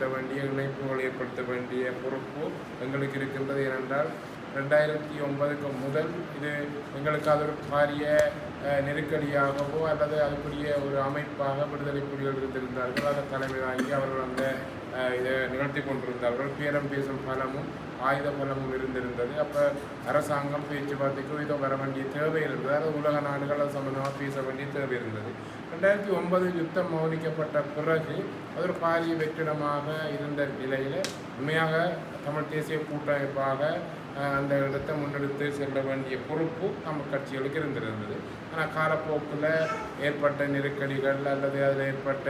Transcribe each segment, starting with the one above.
ஏற்படுத்த வேண்டிய இணைப்புகள் ஏற்படுத்த வேண்டிய பொறுப்பு எங்களுக்கு இருக்கின்றது ஏனென்றால் ரெண்டாயிரத்தி ஒன்பதுக்கு முதல் இது எங்களுக்கு அது ஒரு பாரிய நெருக்கடியாகவோ அல்லது அதுக்குரிய ஒரு அமைப்பாக விடுதலை புலிகள் இருந்திருந்தார்கள். அதை தலைமை அவர்கள் அந்த இதை நிகழ்த்தி கொண்டிருந்தார்கள். பேரம் பேசும் பலமும் ஆயுத பலமும் இருந்திருந்தது. அப்போ அரசாங்கம் பேச்சுவார்த்தைக்கு இதோ வர வேண்டிய தேவை இருந்தது. அது உலக நாடுகள் அது சம்பந்தமாக பேச வேண்டிய தேவை இருந்தது. ரெண்டாயிரத்தி ஒன்பது யுத்தம் மௌனிக்கப்பட்ட பிறகு அது ஒரு பாரிய வெற்றிடமாக இருந்த நிலையில் உண்மையாக தமிழ் தேசிய கூட்டமைப்பாக அந்த இடத்தை முன்னெடுத்து செல்ல வேண்டிய பொறுப்பு நம்ம கட்சிகளுக்கு இருந்திருந்தது. ஆனால் காலப்போக்கில் ஏற்பட்ட நெருக்கடிகள் அல்லது அதில் ஏற்பட்ட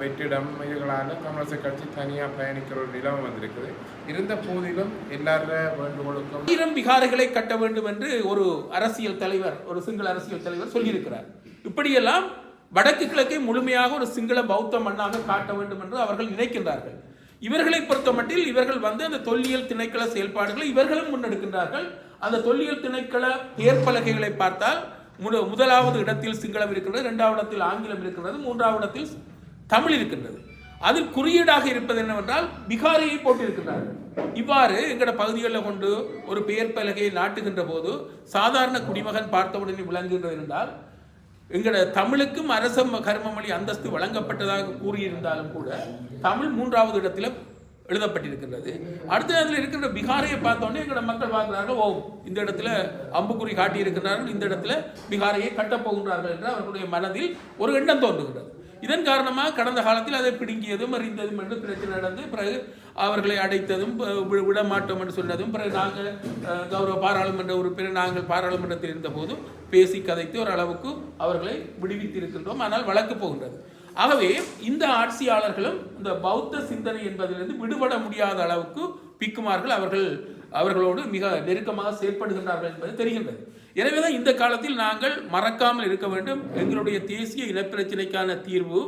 வெற்றிடம் இதுகளால் தமிழரசு கட்சி தனியாக பயணிக்கிற ஒரு நிலைமை வந்திருக்குது. இருந்த போதிலும் எல்லார வேண்டுகோளுக்கும் ஈரம் விகாரைகளை கட்ட வேண்டும் என்று ஒரு அரசியல் தலைவர் ஒரு சிங்கள அரசியல் தலைவர் சொல்லியிருக்கிறார். இப்படியெல்லாம் வடக்கு கிழக்கை முழுமையாக ஒரு சிங்கள பௌத்த மண்ணாக காட்ட வேண்டும் என்று அவர்கள் நினைக்கின்றார்கள். இவர்களை பொறுத்தமட்டில் இவர்கள் வந்து அந்த தொல்லியல் திணைக்கள செயல்பாடுகளை இவர்களும் முன்னெடுக்கின்றார்கள். அந்த தொல்லியல் திணைக்கள பெயர் பலகைகளை பார்த்தால் முதலாவது இடத்தில் சிங்களம் இருக்கின்றது இரண்டாவது இடத்தில் ஆங்கிலம் இருக்கின்றது மூன்றாவது இடத்தில் தமிழ் இருக்கின்றது. அதில் குறியீடாக இருப்பது என்னவென்றால் பிகாரியை போட்டிருக்கிறார்கள் இவ்வாறு எங்கட பகுதிகளில் கொண்டு ஒரு பெயர் பலகையை நாட்டுகின்ற போது சாதாரண குடிமகன் பார்த்தவுடனே விளங்குகிறது என்றால் எங்களோட தமிழுக்கும் அரச கர்ம மொழி அந்தஸ்து வழங்கப்பட்டதாக கூறியிருந்தாலும் கூட தமிழ் மூன்றாவது இடத்துல எழுதப்பட்டிருக்கின்றது. அடுத்த இடத்துல இருக்கிற பீகாரையை பார்த்தோன்னே எங்களோட மக்கள் பார்க்கிறார்கள் ஓ இந்த இடத்துல அம்புக்குறி காட்டியிருக்கிறார்கள் இந்த இடத்துல பீகாரையை கட்டப் போகின்றார்கள் என்று அவர்களுடைய மனதில் ஒரு எண்ணம் தோன்றுகிறது இதன் காரணமாக கடந்த காலத்தில் அதை பிடுங்கியதும் அறிந்ததும் என்று பிரச்சனை நடந்து பிறகு அவர்களை அடைத்ததும் விட மாட்டோம் என்று சொன்னதும் பிறகு நாங்கள் கௌரவ பாராளுமன்ற உறுப்பினர் நாங்கள் பாராளுமன்றத்தில் இருந்தபோது பேசி கதைத்து ஓரளவுக்கு அவர்களை விடுவித்திருக்கின்றோம். ஆனால் வழக்கு போகின்றது. ஆகவே இந்த ஆட்சியாளர்களும் இந்த பௌத்த சிந்தனை என்பதிலிருந்து விடுபட முடியாத அளவுக்கு பிக்குமார்கள் அவர்கள் அவர்களோடு மிக நெருக்கமாக செயற்படுகின்றார்கள் என்பது தெரிகின்றது. எனவேதான் இந்த காலத்தில் நாங்கள் மறக்காமல் இருக்க வேண்டும். எங்களுடைய தேசிய இனப்பிரச்சினைக்கான தீர்வு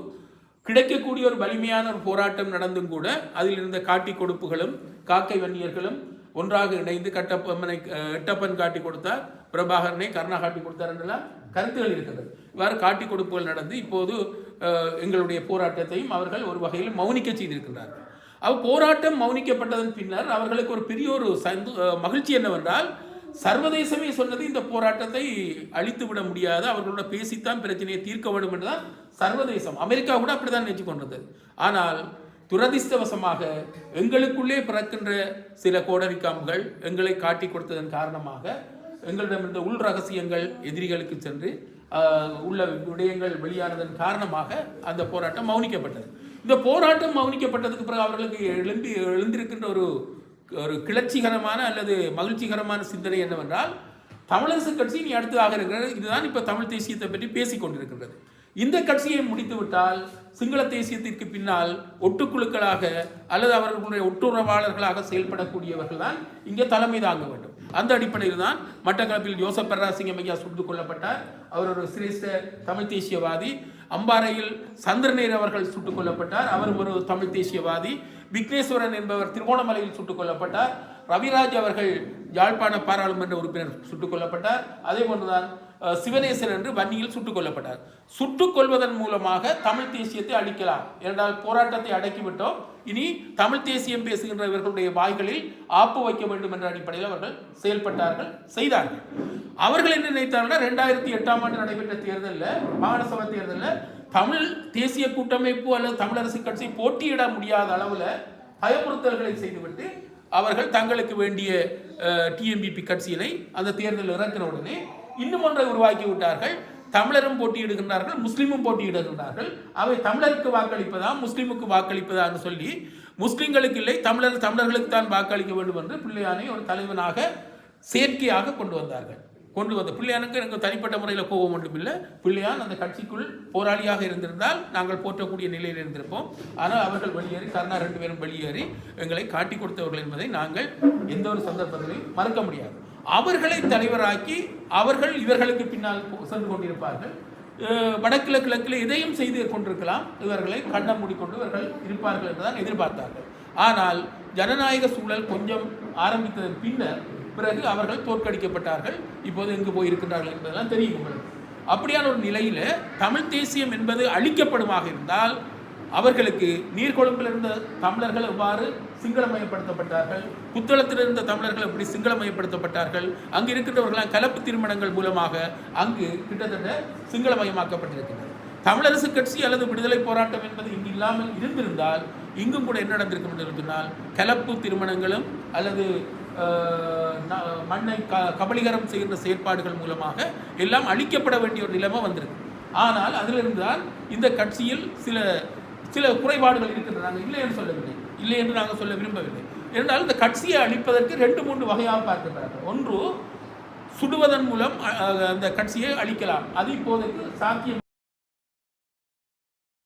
கிடைக்கக்கூடிய ஒரு வலிமையான ஒரு போராட்டம் நடந்தும் கூட அதில் இருந்த காட்டி கொடுப்புகளும் காக்கை வன்னியர்களும் ஒன்றாக இணைந்து கட்டப்பம்மனை எட்டப்பன் காட்டி கொடுத்தார் பிரபாகரனை கருணா காட்டி கொடுத்தார் என்றெல்லாம் கருத்துகள் இருக்கிறது இவ்வாறு காட்டி கொடுப்புகள் நடந்து இப்போது எங்களுடைய போராட்டத்தையும் அவர்கள் ஒரு வகையில் மௌனிக்க செய்திருக்கிறார்கள் அவ் போராட்டம் மௌனிக்கப்பட்டதன் பின்னர் அவர்களுக்கு ஒரு பெரிய ஒரு சந்து மகிழ்ச்சி என்னவென்றால் சர்வதேசமே சொன்னது இந்த போராட்டத்தை அழித்து விட முடியாது. அவர்களோட பேசித்தான் பிரச்சனையை தீர்க்க வேண்டும் என்றுதான் சர்வதேசம். அமெரிக்கா கூட அப்படிதான் நினைச்சு ஆனால் துரதிர்ஷ்டவசமாக எங்களுக்குள்ளே பிறக்கின்ற சில கோடரிக்காம்புகள் எங்களை காட்டி கொடுத்ததன் காரணமாக எங்களிடமிருந்த உள் ரகசியங்கள் எதிரிகளுக்கு சென்று உள்ள விடயங்கள் வெளியானதன் காரணமாக அந்த போராட்டம் மௌனிக்கப்பட்டது. இந்த போராட்டம் மௌனிக்கப்பட்டதுக்கு பிறகு அவர்களுக்கு எழும்பி எழுந்திருக்கின்ற ஒரு ஒரு கிளர்ச்சிகரமான அல்லது மகிழ்ச்சிகரமான சிந்தனை என்னவென்றால் தமிழரசு கட்சி நீ அடுத்ததாக இருக்கிறது. இதுதான் இப்போ தமிழ் தேசியத்தை பற்றி பேசிக் கொண்டிருக்கின்றது. இந்த கட்சியை முடித்துவிட்டால் சிங்கள தேசியத்திற்கு பின்னால் ஒட்டுக்குழுக்களாக அல்லது அவர்களுடைய ஒட்டுறவாளர்களாக செயல்படக்கூடியவர்கள் தான் இங்கே தலைமை தாங்க வேண்டும். அந்த அடிப்படையில் தான் மட்டக்களப்பில் ஜோசப் பெர்ராசிங்கம் ஐயா சுட்டுக் கொல்லப்பட்டார். அவர் ஒரு சிரேஷ்ட தமிழ் தேசியவாதி. அம்பாறையில் சந்திரநேர் அவர்கள் சுட்டுக் கொல்லப்பட்டார். அவர் ஒரு தமிழ் தேசியவாதி. விக்னேஸ்வரன் என்பவர் திருகோணமலையில் சுட்டுக் கொல்லப்பட்டார். ரவிராஜ் அவர்கள் யாழ்ப்பாண பாராளுமன்ற உறுப்பினர் சுட்டுக் கொல்லப்பட்டார். அதே போன்றுதான் சிவனேசன் என்று வன்னியில் சுட்டுக் கொல்லப்பட்டார். சுட்டுக் கொள்வதன் மூலமாக தமிழ் தேசியத்தை அழிக்கலாம். என்றால் போராட்டத்தை அடக்கிவிட்டோம் இனி தமிழ் தேசியம் பேசுகின்ற இவர்களுடைய வாய்களில் ஆப்பு வைக்க வேண்டும் என்ற அடிப்படையில் அவர்கள் செயல்பட்டார்கள் செய்தார்கள். அவர்கள் என்ன நினைத்தார்கள் ரெண்டாயிரத்தி எட்டாம் ஆண்டு நடைபெற்ற தேர்தலில் மாகாண சபை தேர்தலில் தமிழ் தேசிய கூட்டமைப்பு அல்லது தமிழரசு கட்சி போட்டியிட முடியாத அளவில் பயமுறுத்தல்களை செய்துவிட்டு அவர்கள் தங்களுக்கு வேண்டிய டிஎம்பிபி கட்சியினை அந்த தேர்தலில் இறக்கிற உடனே இன்னும் ஒன்றை உருவாக்கி விட்டார்கள். தமிழரும் போட்டியிடுகின்றார்கள் முஸ்லீமும் போட்டியிடுகின்றார்கள். அவை தமிழருக்கு வாக்களிப்பதா முஸ்லீமுக்கு வாக்களிப்பதா என்று சொல்லி முஸ்லீம்களுக்கு இல்லை தமிழர் தமிழர்களுக்கு தான் வாக்களிக்க வேண்டும் என்று பிள்ளையானை ஒரு தலைவனாக செயற்கையாக கொண்டு வந்தார்கள். கொண்டு வந்த பிள்ளையானுக்கு எனக்கு தனிப்பட்ட முறையில் கோபம் மட்டும் இல்லை. பிள்ளையான் அந்த கட்சிக்குள் போராளியாக இருந்திருந்தால் நாங்கள் போற்றக்கூடிய நிலையில் இருந்திருப்போம். ஆனால் அவர்கள் வெளியேறி கருணா ரெண்டு பேரும் வெளியேறி எங்களை காட்டி கொடுத்தவர்கள் என்பதை நாங்கள் எந்த ஒரு சந்தர்ப்பத்திலையும் மறுக்க முடியாது. அவர்களை தலைவராக்கி அவர்கள் இவர்களுக்கு பின்னால் சென்று கொண்டிருப்பார்கள். வடக்கில் கிழக்கில் இதையும் செய்து கொண்டிருக்கலாம். இவர்களை கண்ணம் மூடிக்கொண்டு இவர்கள் இருப்பார்கள் என்றுதான் எதிர்பார்த்தார்கள். ஆனால் ஜனநாயக சூழல் கொஞ்சம் ஆரம்பித்ததன் பின்னர் பிறகு அவர்கள் தோற்கடிக்கப்பட்டார்கள். இப்போது எங்கு போயிருக்கின்றார்கள் என்பதெல்லாம் தெரியும் உங்களுக்கு. அப்படியான ஒரு நிலையில் தமிழ் தேசியம் என்பது அழிக்கப்படுமாக இருந்தால் அவர்களுக்கு நீர்கொழும்பில் இருந்த தமிழர்கள் எவ்வாறு சிங்களமயப்படுத்தப்பட்டார்கள்? புத்தளத்தில் இருந்த தமிழர்கள் எப்படி சிங்களமயப்படுத்தப்பட்டார்கள்? அங்கு இருக்கின்றவர்களால் கலப்பு திருமணங்கள் மூலமாக அங்கு கிட்டத்தட்ட சிங்களமயமாக்கப்பட்டிருக்கின்றது தமிழரசு கட்சி அல்லது விடுதலை போராட்டம் என்பது இங்கு இல்லாமல் இருந்திருந்தால் இங்கும் கூட என்ன நடந்திருக்கும் என்று சொன்னால் கலப்பு திருமணங்களும் அல்லது மண்ணை க கபலீகரம் செய்கின்ற செயற்பாடுகள் மூலமாக எல்லாம் அழிக்கப்பட வேண்டிய ஒரு நிலைமை வந்திருக்கு. ஆனால் அதிலிருந்து தான் இந்த கட்சியில் சில சில குறைபாடுகள் இருக்கின்றன. நாங்கள் இல்லை என்று சொல்லவில்லை. இல்லை என்று நாங்கள் சொல்ல விரும்பவில்லை. என்றால் இந்த கட்சியை அழிப்பதற்கு ரெண்டு மூன்று வகையாக பார்க்கின்றார்கள் ஒன்று சுடுவதன் மூலம் அந்த கட்சியை அழிக்கலாம். அது இப்போதைக்கு சாத்தியம்